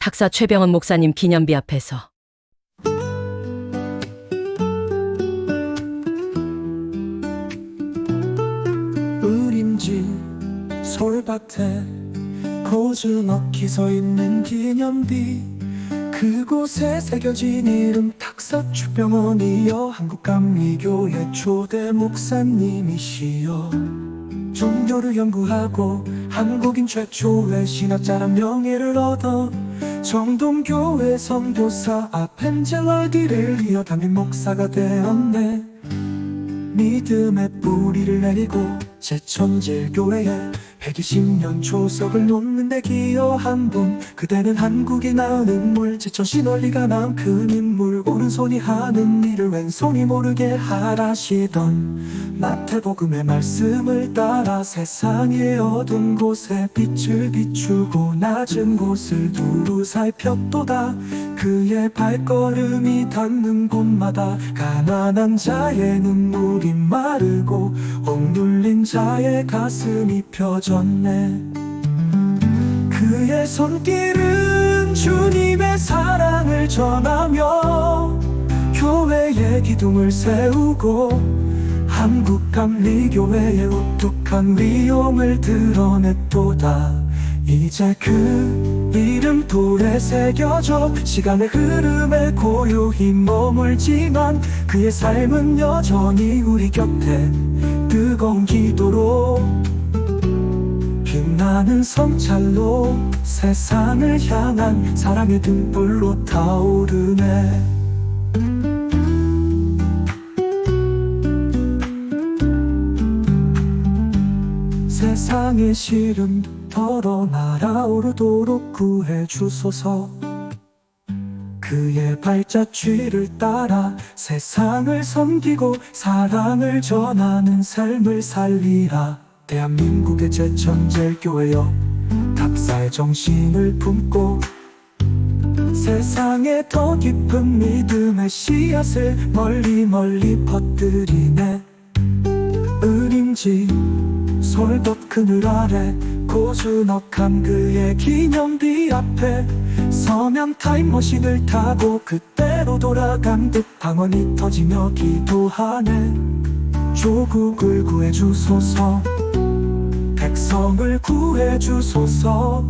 탁사 최병원 목사님 기념비 앞에서. 우림지 솔밭에 고즈넉히 서 있는 기념비. 그곳에 새겨진 이름 탁사 추병원이여. 한국감리교회 초대 목사님이시여. 종교를 연구하고 한국인 최초의 신학자란 명예를 얻어 정동교회 선교사 아펜젤러디를 이어 담임 목사가 되었네. 믿음의 뿌리를 내리고 제천질교회에 120년 초석을 놓는데 기여한 분. 그대는 한국이 낳은 물 제천 시널리가 낳은 큰 인물. 오른손이 하는 일을 왼손이 모르게 하라시던 마태복음의 말씀을 따라 세상의 어두운 곳에 빛을 비추고 낮은 곳을 두루 살폈도다. 그의 발걸음이 닿는 곳마다 가난한 자의 눈물이 마르고 억눌린 자의 가슴이 펴졌네. 그의 손길은 주님의 사랑을 전하며 교회의 기둥을 세우고 한국 감리교회의 우뚝한 위용을 드러냈도다. 이제 그 이름 돌에 새겨져 시간의 흐름에 고요히 머물지만 그의 삶은 여전히 우리 곁에 뜨거운 기도로 빛나는 성찰로 세상을 향한 사랑의 등불로 타오르네. 세상의 시름 덜어 날아오르도록 구해 주소서. 그의 발자취를 따라 세상을 섬기고 사랑을 전하는 삶을 살리라. 대한민국의 제천제일교회여 탑사의 정신을 품고 세상에 더 깊은 믿음의 씨앗을 멀리 멀리 퍼뜨리네. 은인지 솔덧 그늘 아래 고즈넉한 그의 기념비 앞에 서면 타임머신을 타고 그때로 돌아간 듯 방언이 터지며 기도하네. 조국을 구해주소서. 백성을 구해주소서